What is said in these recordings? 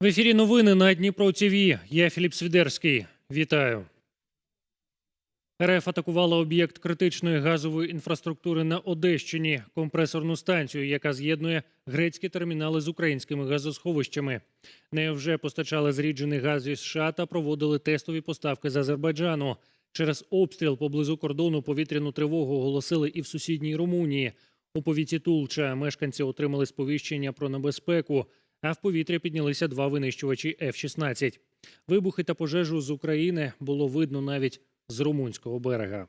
В ефірі новини на Дніпро ТВ. Я Філіп Свідерський. Вітаю. РФ атакувала об'єкт критичної газової інфраструктури на Одещині, компресорну станцію, яка з'єднує грецькі термінали з українськими газосховищами. Нею вже постачали зріджений газ зі США та проводили тестові поставки з Азербайджану. Через обстріл поблизу кордону повітряну тривогу оголосили і в сусідній Румунії. У повіті Тулча мешканці отримали сповіщення про небезпеку, а в повітря піднялися два винищувачі F-16. Вибухи та пожежу з України було видно навіть з румунського берега.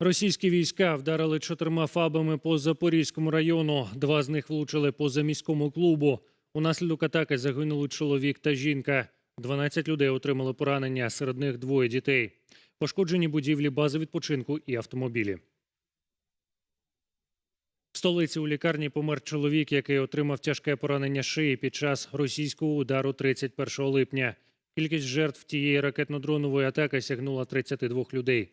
Російські війська вдарили чотирма фабами по Запорізькому району. Два з них влучили по заміському клубу. Унаслідок атаки загинули чоловік та жінка. 12 людей отримали поранення, серед них двоє дітей. Пошкоджені будівлі бази відпочинку і автомобілі. Столиці у лікарні помер чоловік, який отримав тяжке поранення шиї під час російського удару 31 липня. Кількість жертв тієї ракетно-дронової атаки сягнула 32 людей.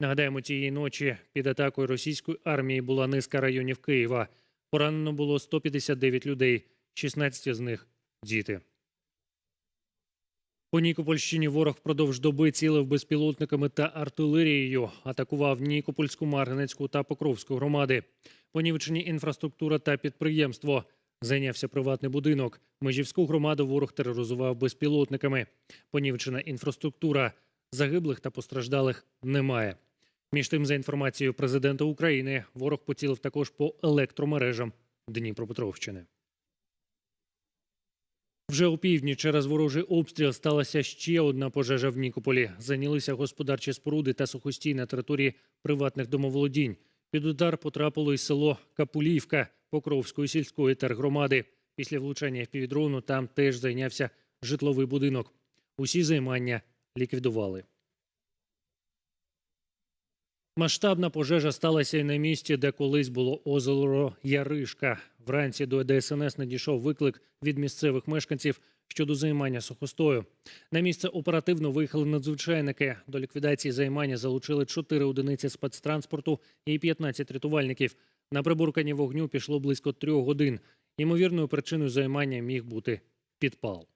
Нагадаємо, тієї ночі під атакою російської армії була низка районів Києва. Поранено було 159 людей, 16 з них діти. По Нікопольщині ворог впродовж доби цілив безпілотниками та артилерією. Атакував Нікопольську, Марганецьку та Покровську громади. Понівечені інфраструктура та підприємство. Зайнявся приватний будинок. Межівську громаду ворог тероризував безпілотниками. Понівечена інфраструктура. Загиблих та постраждалих немає. Між тим, за інформацією президента України, ворог поцілив також по електромережам Дніпропетровщини. Вже у півдні через ворожий обстріл сталася ще одна пожежа в Нікополі. Зайнялися господарчі споруди та сухостій на території приватних домоволодінь. Під удар потрапило й село Капулівка Покровської сільської тергромади. Після влучання півдрону там теж зайнявся житловий будинок. Усі займання ліквідували. Масштабна пожежа сталася і на місці, де колись було озеро Яришка. Вранці до ДСНС надійшов виклик від місцевих мешканців щодо займання сухостою. На місце оперативно виїхали надзвичайники. До ліквідації займання залучили 4 одиниці спецтранспорту і 15 рятувальників. На приборкання вогню пішло близько трьох годин. Ймовірною причиною займання міг бути підпал.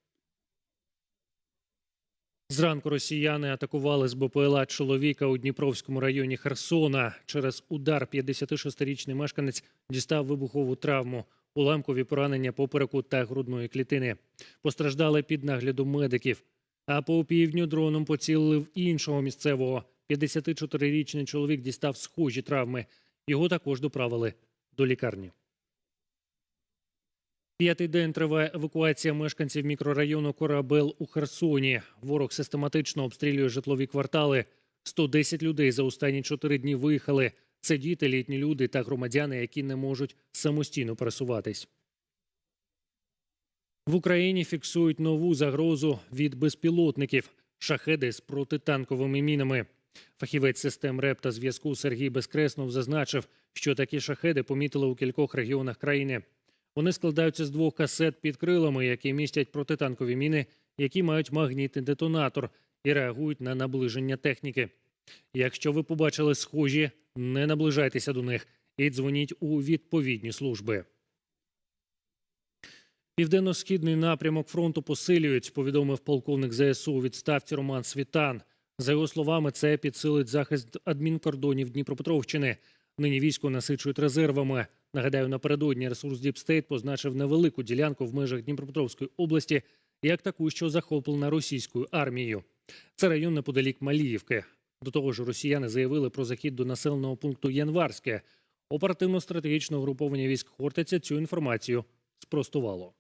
Зранку росіяни атакували з БПЛА чоловіка у Дніпровському районі Херсона. Через удар 56-річний мешканець дістав вибухову травму, уламкові поранення попереку та грудної клітини. Постраждали під наглядом медиків. А по півдню дроном поцілили в іншого місцевого. 54-річний чоловік дістав схожі травми. Його також доправили до лікарні. П'ятий день триває евакуація мешканців мікрорайону Корабел у Херсоні. Ворог систематично обстрілює житлові квартали. 110 людей за останні чотири дні виїхали. Це діти, літні люди та громадяни, які не можуть самостійно пересуватись. В Україні фіксують нову загрозу від безпілотників шахеди з протитанковими мінами. Фахівець систем РЕП та зв'язку Сергій Безкреснов зазначив, що такі шахеди помітили у кількох регіонах країни. Вони складаються з двох касет під крилами, які містять протитанкові міни, які мають магнітний детонатор і реагують на наближення техніки. Якщо ви побачили схожі, не наближайтеся до них і дзвоніть у відповідні служби. Південно-східний напрямок фронту посилюють, повідомив полковник ЗСУ у відставці Роман Світан. За його словами, це підсилить захист адмінкордонів Дніпропетровщини. Нині військо насичують резервами. Нагадаю, напередодні ресурс Діпстейт позначив невелику ділянку в межах Дніпропетровської області як таку, що захоплена російською армією. Це район неподалік Маліївки. До того ж, росіяни заявили про захід до населеного пункту Январське. Оперативно-стратегічне угруповання військ Хортиця цю інформацію спростувало.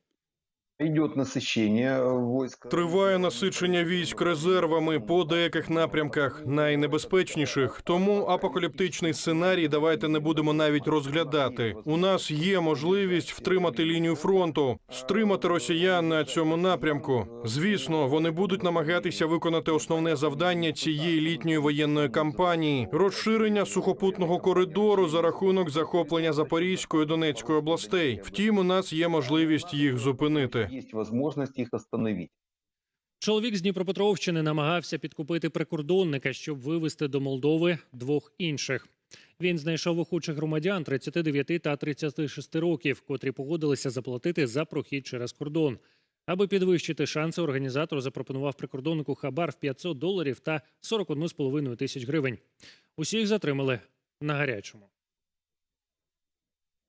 Триває насичення військ резервами по деяких напрямках, найнебезпечніших. Тому апокаліптичний сценарій давайте не будемо навіть розглядати. У нас є можливість втримати лінію фронту, стримати росіян на цьому напрямку. Звісно, вони будуть намагатися виконати основне завдання цієї літньої воєнної кампанії розширення сухопутного коридору за рахунок захоплення Запорізької і Донецької областей. Втім, у нас є можливість їх зупинити. Есть возможность их остановить. Чоловік з Дніпропетровщини намагався підкупити прикордонника, щоб вивезти до Молдови двох інших. Він знайшов охочих громадян 39 та 36 років, котрі погодилися заплатити за прохід через кордон. Аби підвищити шанси, організатор запропонував прикордоннику хабар в 500 доларів та 41,5 тисяч гривень. Усіх затримали на гарячому.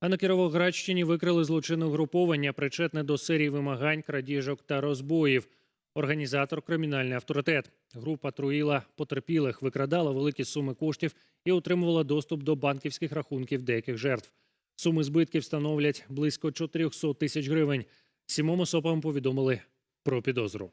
А на Кіровоградщині викрили злочинне угруповання, причетне до серії вимагань, крадіжок та розбоїв. Організатор кримінальний авторитет. Група труїла потерпілих, викрадала великі суми коштів і отримувала доступ до банківських рахунків деяких жертв. Суми збитків становлять близько 400 тисяч гривень. Сімом особам повідомили про підозру.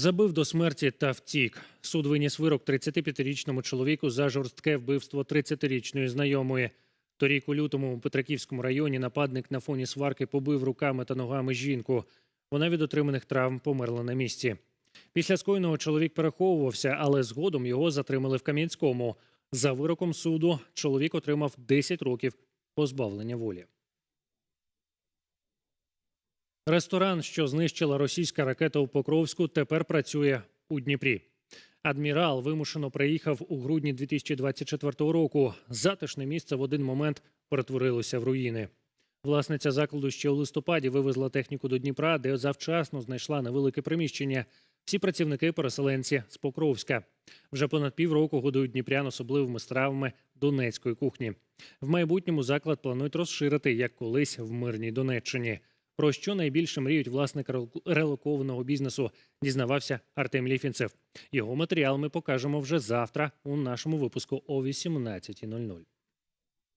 Забив до смерті та втік. Суд виніс вирок 35-річному чоловіку за жорстке вбивство 30-річної знайомої. Торік у лютому у Петриківському районі нападник на фоні сварки побив руками та ногами жінку. Вона від отриманих травм померла на місці. Після скоєного чоловік переховувався, але згодом його затримали в Кам'янському. За вироком суду чоловік отримав 10 років позбавлення волі. Ресторан, що знищила російська ракета у Покровську, тепер працює у Дніпрі. Адмірал вимушено приїхав у грудні 2024 року. Затишне місце в один момент перетворилося в руїни. Власниця закладу ще у листопаді вивезла техніку до Дніпра, де завчасно знайшла невелике приміщення. Всі працівники переселенці з Покровська. Вже понад півроку годують дніпрян особливими стравами донецької кухні. В майбутньому заклад планують розширити, як колись в мирній Донеччині. Про що найбільше мріють власник релокованого бізнесу, дізнавався Артем Ліфінцев. Його матеріал ми покажемо вже завтра у нашому випуску о 18.00.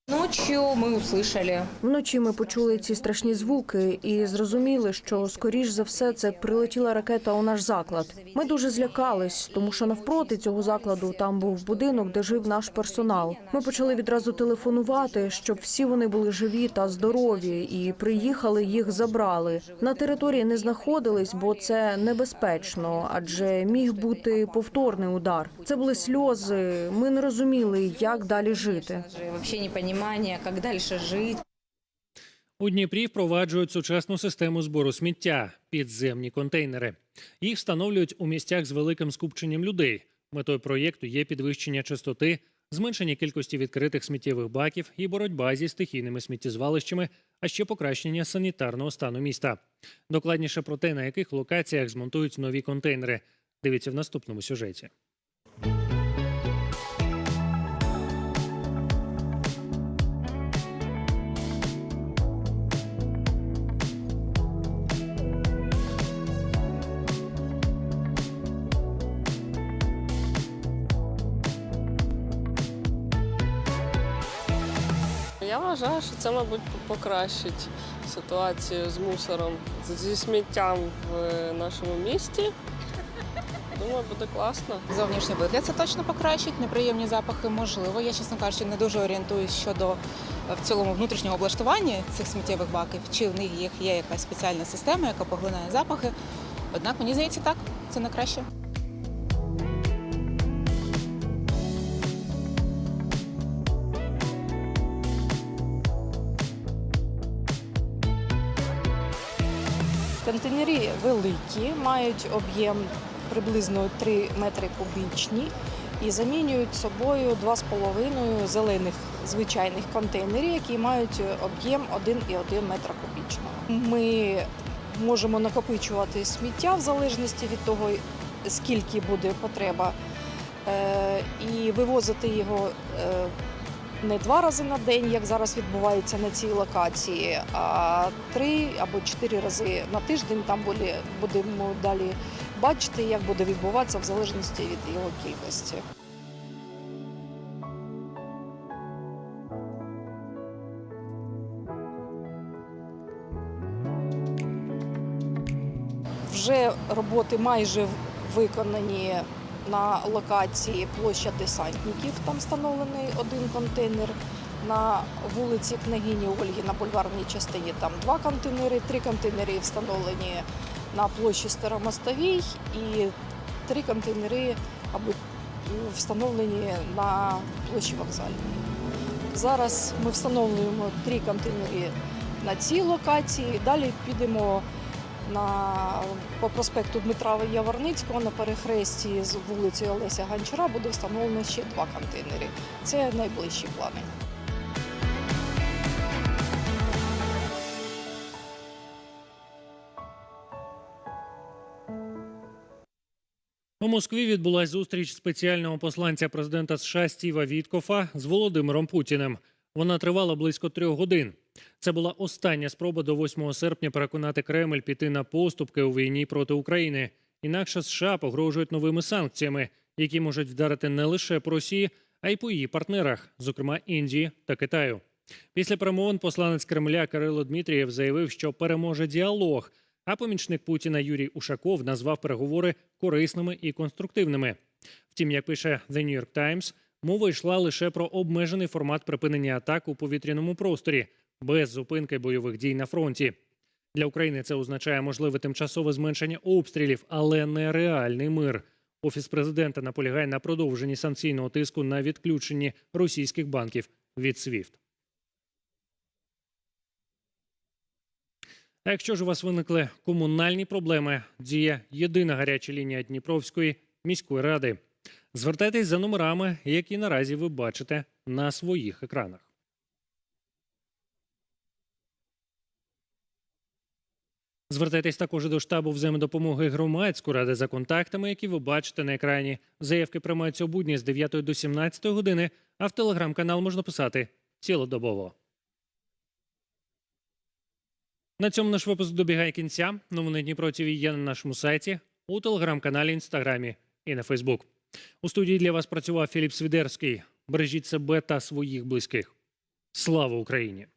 Ночью мы услышали Вночі ми почули ці страшні звуки і зрозуміли, що скоріш за все це прилетіла ракета у наш заклад. Ми дуже злякались, тому що навпроти цього закладу там був будинок, де жив наш персонал. Ми почали відразу телефонувати, щоб всі вони були живі та здорові, і приїхали, їх забрали. На території не знаходились, бо це небезпечно, адже міг бути повторний удар. Це були сльози. Ми не розуміли, як далі жити. вообще непонимание, как дальше жить. У Дніпрі впроваджують сучасну систему збору сміття підземні контейнери. Їх встановлюють у місцях з великим скупченням людей. Метою проєкту є підвищення частоти, зменшення кількості відкритих сміттєвих баків і боротьба зі стихійними сміттєзвалищами, а ще покращення санітарного стану міста. Докладніше про те, на яких локаціях змонтують нові контейнери. Дивіться в наступному сюжеті. Вважаю, що це, мабуть, покращить ситуацію з мусором, зі сміттям в е, нашому місті. Думаю, буде класно. Зовнішній вигляд це точно покращить, неприємні запахи можливо. Я, чесно кажучи, не дуже орієнтуюсь щодо е, в цілому внутрішнього облаштування цих сміттєвих баків, чи в них є якась спеціальна система, яка поглинає запахи. Однак мені здається, так, це на краще. Контейнери великі, мають об'єм приблизно 3 метри кубічні і замінюють собою 2,5 зелених звичайних контейнерів, які мають об'єм 1,1 метра кубічного. Ми можемо накопичувати сміття в залежності від того, скільки буде потреба, е, і вивозити його е, не два рази на день, як зараз відбувається на цій локації, а три або чотири рази на тиждень. Там буде- будемо далі бачити, як буде відбуватися в залежності від його кількості. Вже роботи майже виконані на локації площа десантників. Там встановлений один контейнер. На вулиці Княгині Ольги на бульварній частині там два контейнери, три контейнери встановлені на площі Старомостовій і три контейнери встановлені на площі вокзальній. Зараз ми встановлюємо три контейнери на цій локації. Далі підемо на по проспекту Дмитра Яворницького на перехресті з вулицею Олеся Гончара буде встановлено ще два контейнери. Це найближчі плани. У Москві відбулася зустріч спеціального посланця президента США Стіва Віткофа з Володимиром Путіним. Вона тривала близько трьох годин. Це була остання спроба до 8 серпня переконати Кремль піти на поступки у війні проти України. Інакше США погрожують новими санкціями, які можуть вдарити не лише по Росії, а й по її партнерах, зокрема Індії та Китаю. Після перемовин посланець Кремля Кирило Дмитрієв заявив, що переможе діалог. А помічник Путіна Юрій Ушаков назвав переговори корисними і конструктивними. Втім, як пише The New York Times, мова йшла лише про обмежений формат припинення атак у повітряному просторі без зупинки бойових дій на фронті. Для України це означає можливе тимчасове зменшення обстрілів, але не реальний мир. Офіс президента наполягає на продовженні санкційного тиску на відключенні російських банків від SWIFT. А якщо ж у вас виникли комунальні проблеми, діє єдина гаряча лінія Дніпровської міської ради. Звертайтесь за номерами, які наразі ви бачите на своїх екранах. Звертайтесь також до штабу взаємодопомоги громадської ради за контактами, які ви бачите на екрані. Заявки приймаються у будні з 9 до 17 години, а в телеграм-канал можна писати цілодобово. На цьому наш випуск добігає кінця. Новини Дніпро є на нашому сайті, у телеграм-каналі, інстаграмі і на Фейсбук. У студії для вас працював Філіп Свідерський. Бережіть себе та своїх близьких. Слава Україні!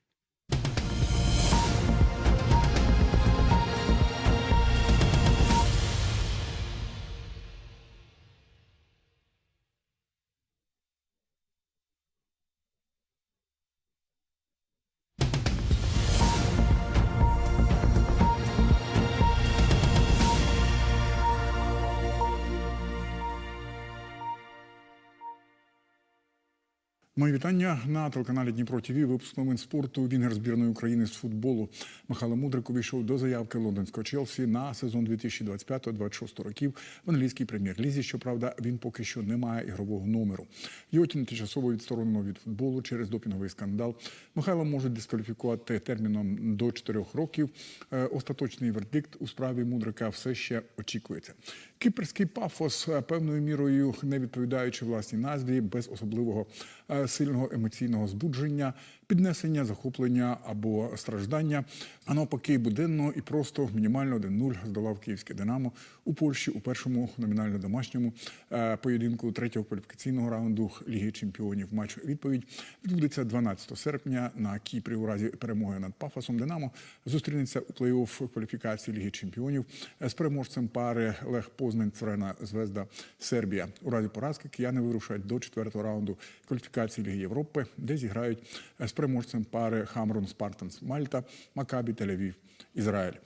Мої вітання на телеканалі Дніпро ТВ. Випуск новин спорту. Вінгер збірної України з футболу Михайло Мудрик увійшов до заявки лондонського Челсі на сезон 2025-26 років в англійській прем'єр-лізі. Щоправда, він поки що не має ігрового номеру. Його тимчасово відсторонено від футболу через допінговий скандал. Михайло можуть дискваліфікувати терміном до 4 років. Е, Остаточний вердикт у справі Мудрика все ще очікується. Кіпрський пафос е, певною мірою не відповідаючи власній назві, без особливого е, сильного емоційного збудження, піднесення, захоплення або страждання, а навпаки, буденно і просто мінімально 1-0 здолав київське Динамо у Польщі у першому номінально домашньому е, поєдинку третього кваліфікаційного раунду Ліги Чемпіонів. Матч відповідь відбудеться 12 серпня на Кіпрі. У разі перемоги над Пафосом Динамо зустрінеться у плей-офф кваліфікації Ліги Чемпіонів з переможцем пари Лех Познань Црена Звезда Сербія. У разі поразки кияни вирушать до четвертого раунду кваліфікації Ліги Європи, де зіграють з переможцем пари Хамрун Спартанс Мальта, Макабі Тель-Авів, Ізраїль.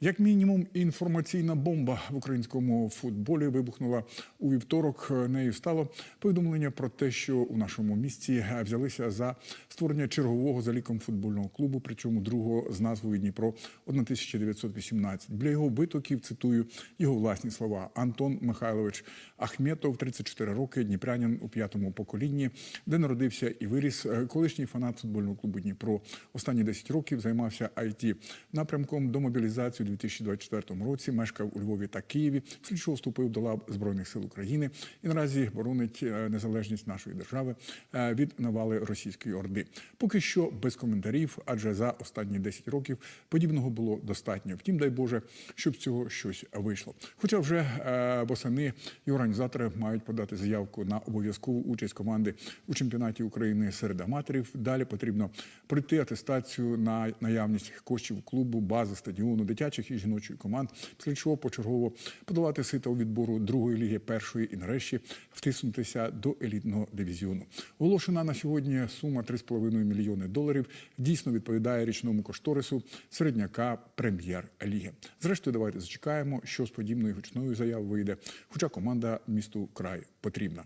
Як мінімум, інформаційна бомба в українському футболі вибухнула у вівторок. Нею стало повідомлення про те, що у нашому місті взялися за створення чергового за ліком футбольного клубу, причому другого з назвою Дніпро 1918. Для його витоків цитую його власні слова. Антон Михайлович Ахметов, 34 роки, дніпрянин у п'ятому поколінні, де народився і виріс. Колишній фанат футбольного клубу Дніпро. Останні 10 років займався it напрямком до мобілізації 2024 році. Мешкав у Львові та Києві. Слідчо вступив до лав збройних сил України і наразі боронить е, незалежність нашої держави е, від навали російської орди. Поки що без коментарів, адже за останні 10 років подібного було достатньо. Втім, дай Боже, щоб цього щось вийшло. Хоча вже е, восени і організатори мають подати заявку на обов'язкову участь команди у чемпіонаті України серед аматорів. Далі потрібно пройти атестацію на наявність коштів клубу, бази, стадіону, дитячих і жіночої команд, після чого почергово подолати сито у відбору другої ліги першої і нарешті втиснутися до елітного дивізіону. Оголошена на сьогодні сума 3,5 мільйони доларів дійсно відповідає річному кошторису середняка прем'єр-ліги. Зрештою, давайте зачекаємо, що з подібною гучною заявою вийде, хоча команда місту край потрібна.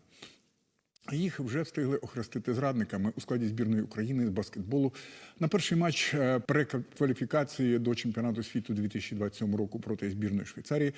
Їх вже встигли охрестити зрадниками у складі збірної України з баскетболу на перший матч перекваліфікації прекваліфікації до чемпіонату світу 2027 року проти збірної Швейцарії.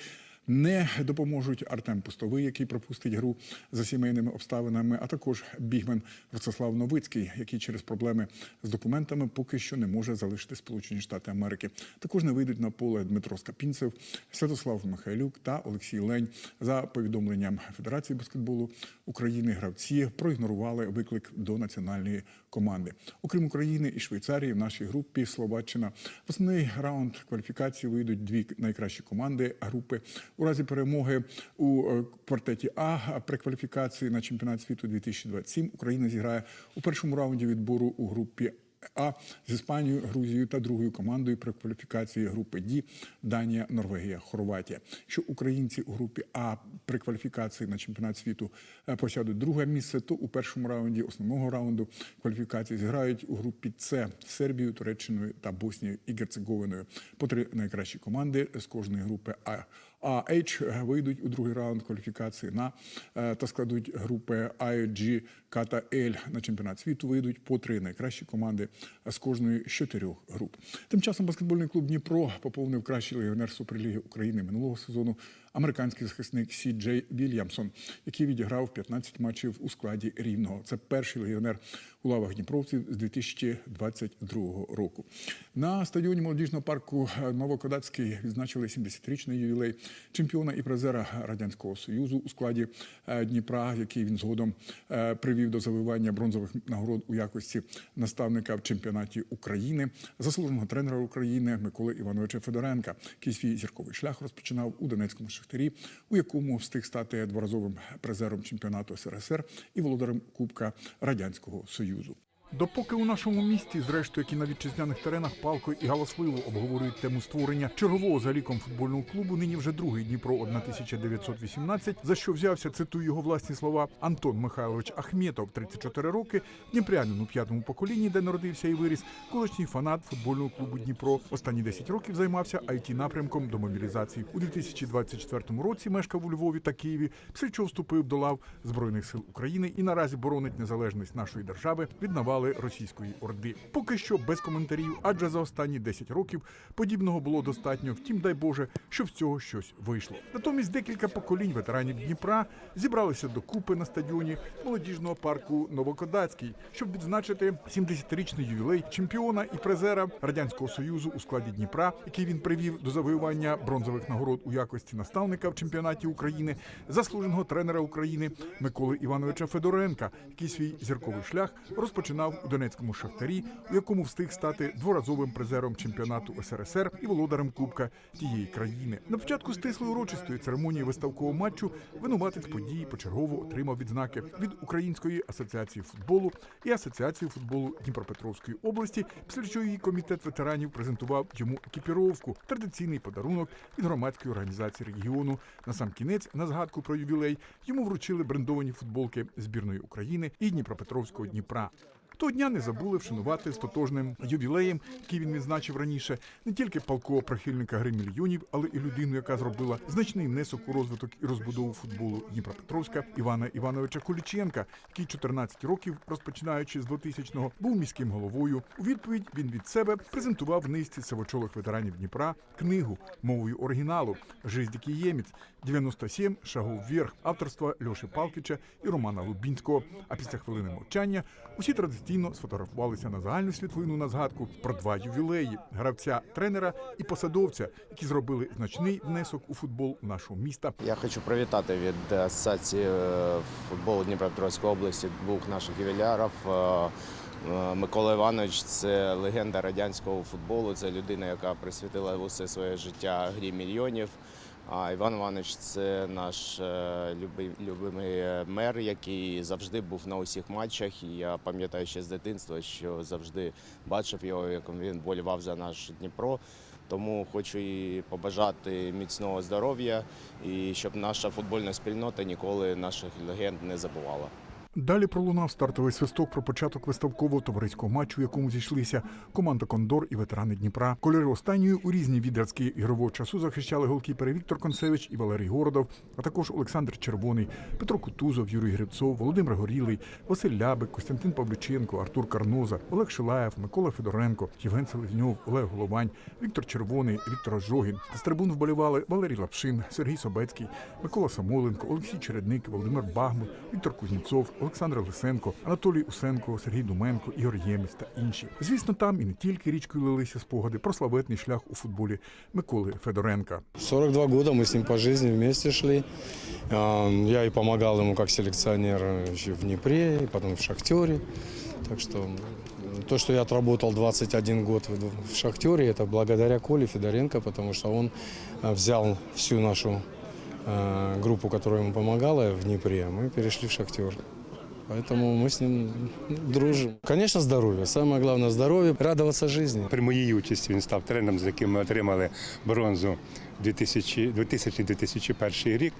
Не допоможуть Артем Пустовий, який пропустить гру за сімейними обставинами, а також бігмен Ростислав Новицький, який через проблеми з документами поки що не може залишити Сполучені Штати Америки. Також не вийдуть на поле Дмитро Скапінцев, Святослав Михайлюк та Олексій Лень. За повідомленням Федерації баскетболу України, гравці проігнорували виклик до національної команди. Окрім України і Швейцарії, в нашій групі Словаччина в основний раунд кваліфікації вийдуть дві найкращі команди групи. У разі перемоги у е, квартеті А прекваліфікації на чемпіонат світу 2027 Україна зіграє у першому раунді відбору у групі. А з Іспанією, Грузією та другою командою при кваліфікації групи Д Данія, Норвегія, Хорватія. Що українці у групі А при кваліфікації на чемпіонат світу е, посядуть друге місце, то у першому раунді основного раунду кваліфікації зіграють у групі С з Сербією, Туреччиною та Боснією і Герцеговиною. По три найкращі команди з кожної групи А. А H вийдуть у другий раунд кваліфікації на е, та складуть групи I, K та L на чемпіонат світу. Вийдуть по три найкращі команди з кожної з чотирьох груп. Тим часом баскетбольний клуб Дніпро поповнив кращий легіонер Суперліги України минулого сезону. Американський захисник Сі Джей Вільямсон, який відіграв 15 матчів у складі рівного. Це перший легіонер у лавах дніпровців з 2022 року. На стадіоні молодіжного парку Новокодацький відзначили 70-річний ювілей чемпіона і призера радянського союзу у складі е, Дніпра, який він згодом е, привів до завоювання бронзових нагород у якості наставника в чемпіонаті України, заслуженого тренера України Миколи Івановича Федоренка, який свій зірковий шлях розпочинав у Донецькому Шахтарі, у якому встиг стати дворазовим призером чемпіонату СРСР і володарем Кубка Радянського Союзу. Допоки у нашому місті, зрештою, як і на вітчизняних теренах, палко і галасливо обговорюють тему створення чергового за ліком футбольного клубу, нині вже другий Дніпро 1918, за що взявся, цитую його власні слова, Антон Михайлович Ахметов, 34 роки, дніпрянин у п'ятому поколінні, де народився і виріс, колишній фанат футбольного клубу Дніпро. Останні 10 років займався it напрямком до мобілізації. У 2024 році мешкав у Львові та Києві, після чого вступив до лав Збройних сил України і наразі боронить незалежність нашої держави від навали російської орди. Поки що без коментарів, адже за останні 10 років подібного було достатньо. Втім, дай Боже, щоб з цього щось вийшло. Натомість декілька поколінь ветеранів Дніпра зібралися докупи на стадіоні молодіжного парку Новокодацький, щоб відзначити 70-річний ювілей чемпіона і призера радянського союзу у складі Дніпра, який він привів до завоювання бронзових нагород у якості наставника в чемпіонаті України, заслуженого тренера України Миколи Івановича Федоренка, який свій зірковий шлях розпочинав у Донецькому шахтарі, у якому встиг стати дворазовим призером чемпіонату СРСР і володарем Кубка тієї країни. На початку стислої урочистої церемонії виставкового матчу винуватець події почергово отримав відзнаки від Української асоціації футболу і асоціації футболу Дніпропетровської області. Після чого її комітет ветеранів презентував йому екіпіровку, традиційний подарунок від громадської організації регіону. На сам кінець, на згадку про ювілей, йому вручили брендовані футболки збірної України і Дніпропетровського Дніпра. Того дня не забули вшанувати з тотожним ювілеєм, який він відзначив раніше, не тільки палкого прихильника гри мільйонів, але і людину, яка зробила значний внесок у розвиток і розбудову футболу Дніпропетровська Івана Івановича Куліченка, який 14 років, розпочинаючи з 2000-го, був міським головою. У відповідь він від себе презентував низці сивочолих ветеранів Дніпра книгу мовою оригіналу «Жизнь Ємець» 97 шагов вверх авторства Льоші Палкіча і Романа Лубінського. А після хвилини мовчання усі традиційно сфотографувалися на загальну світлину на згадку про два ювілеї гравця, тренера і посадовця, які зробили значний внесок у футбол нашого міста. Я хочу привітати від асоціації е, футболу Дніпропетровської області двох наших ювілярів. Е, е, Микола Іванович це легенда радянського футболу. Це людина, яка присвятила усе своє життя грі мільйонів. А Іван Іванович це наш е, любимий мер, який завжди був на усіх матчах. І я пам'ятаю ще з дитинства, що завжди бачив його, як він болівав за наш Дніпро. Тому хочу і побажати міцного здоров'я і щоб наша футбольна спільнота ніколи наших легенд не забувала. Далі пролунав стартовий свисток про початок виставкового товариського матчу, в якому зійшлися команда Кондор і ветерани Дніпра. Кольори останньої у різні відрядки ігрового часу захищали голкіпери Віктор Концевич і Валерій Городов, а також Олександр Червоний, Петро Кутузов, Юрій Грибцов, Володимир Горілий, Василь Лябик, Костянтин Павлюченко, Артур Карноза, Олег Шилаєв, Микола Федоренко, Євген Селезньов, Олег Головань, Віктор Червоний, Віктор Ожогін. З трибун вболівали Валерій Лапшин, Сергій Собецький, Микола Самойленко, Олексій Чередник, Володимир Багмут, Віктор Кузнєцов, Олександр Лисенко, Анатолій Усенко, Сергій Думенко, Ігор Ємець та інші. Звісно, там і не тільки річкою лилися спогади про славетний шлях у футболі Миколи Федоренка. 42 года мы с ним по жизни вместе шли. А, Я и помогал ему как селекционер еще в Днепре, и потом в Шахтере. Так что м, то, что я отработал 21 год в в Шахтере, это благодаря Коле Федоренко, потому что он а, взял всю нашу а, группу, которая ему помогала в Днепре, мы перешли в Шахтер. Поэтому мы с ним дружим. Конечно, здоровье. Самое главное здоровье, радоваться жизни. При моїй участі він став тренером, з яким ми отримали бронзу 2000 2000-2001 рік.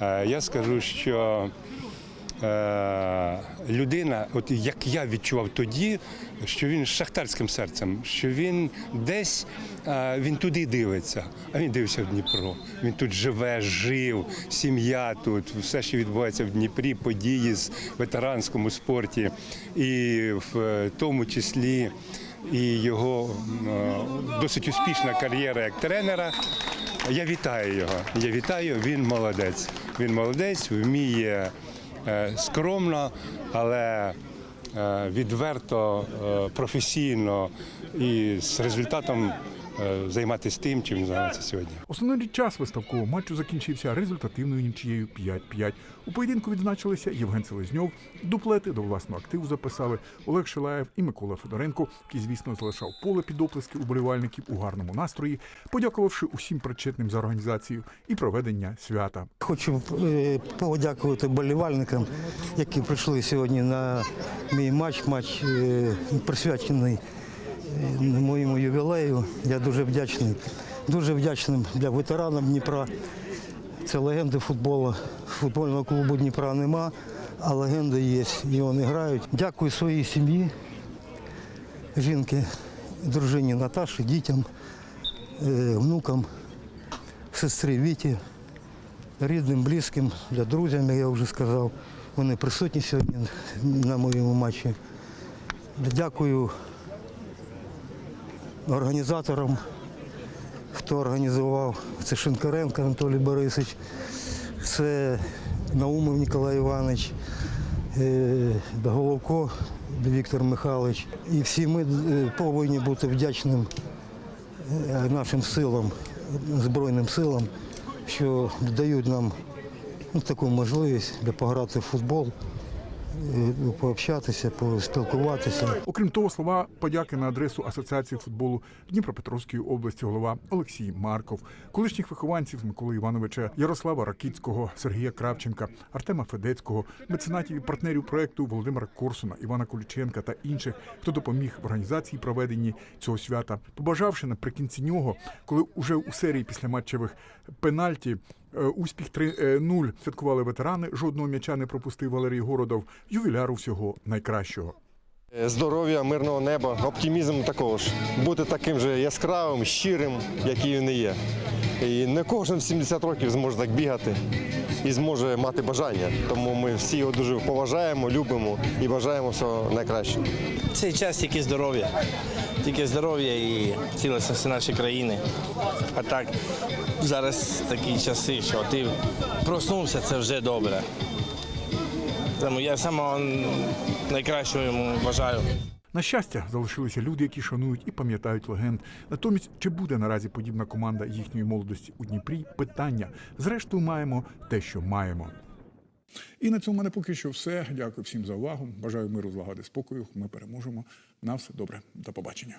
Е, Я скажу, що людина, от як я відчував тоді, що він з шахтарським серцем, що він десь е, він туди дивиться, а він дивився в Дніпро. Він тут живе, жив, сім'я тут, все, що відбувається в Дніпрі, події з ветеранському спорті, і в е, тому числі і його е, досить успішна кар'єра як тренера. Я вітаю його. Я вітаю. Він молодець. Він молодець, вміє е, скромно, але е, відверто, е, професійно і з результатом е, займатися тим, чим він займається сьогодні. Основний час виставкового матчу закінчився результативною нічією 5-5. У поєдинку відзначилися Євген Селезньов, дуплети до власного активу записали Олег Шилаєв і Микола Федоренко, який, звісно, залишав поле під оплески уболівальників у гарному настрої, подякувавши усім причетним за організацію і проведення свята. Хочу е, подякувати болівальникам, які прийшли сьогодні на мій матч, матч е, присвячений е, моєму ювілею. Я дуже вдячний. Дуже вдячним для ветеранів Дніпра. Це легенди футболу. Футбольного клубу Дніпра нема, а легенди є. І вони грають. Дякую своїй сім'ї, жінки, дружині Наташі, дітям, е, внукам, сестрі Віті рідним, близьким, для друзів, як я вже сказав. Вони присутні сьогодні на моєму матчі. Дякую організаторам, хто організував. Це Шинкаренко Анатолій Борисович, це Наумов Ніколай Іванович, е, Головко Віктор Михайлович. І всі ми е, повинні бути вдячним е, нашим силам, Збройним силам, що дають нам ну, таку можливість для пограти в футбол, пообщатися, поспілкуватися. Окрім того, слова подяки на адресу Асоціації футболу Дніпропетровської області голова Олексій Марков, колишніх вихованців Миколи Івановича, Ярослава Ракіцького, Сергія Кравченка, Артема Федецького, меценатів і партнерів проекту Володимира Корсуна, Івана Куліченка та інших, хто допоміг в організації проведенні цього свята, побажавши наприкінці нього, коли уже у серії післяматчевих пенальті. Е, Успіх 3-0 святкували ветерани. Жодного м'яча не пропустив Валерій Городов. Ювіляру всього найкращого. Здоров'я, мирного неба, оптимізм також. Бути таким же яскравим, щирим, який він і є. І не кожен 70 років зможе так бігати і зможе мати бажання. Тому ми всі його дуже поважаємо, любимо і бажаємо всього найкращого. Цей час тільки здоров'я, тільки здоров'я і цілісності нашої країни. А так зараз такі часи, що ти проснувся, це вже добре. Тому я самого найкращого йому бажаю. На щастя, залишилися люди, які шанують і пам'ятають легенд. Натомість, чи буде наразі подібна команда їхньої молодості у Дніпрі? Питання. Зрештою, маємо те, що маємо. І на цьому в мене поки що все. Дякую всім за увагу. Бажаю миру, злагоди, спокою. Ми переможемо. На все добре. До побачення.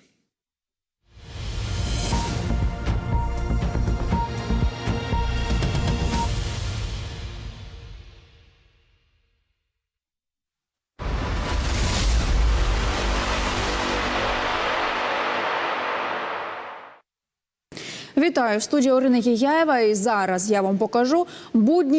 Вітаю в студії Орина Єяєва. І зараз я вам покажу будні.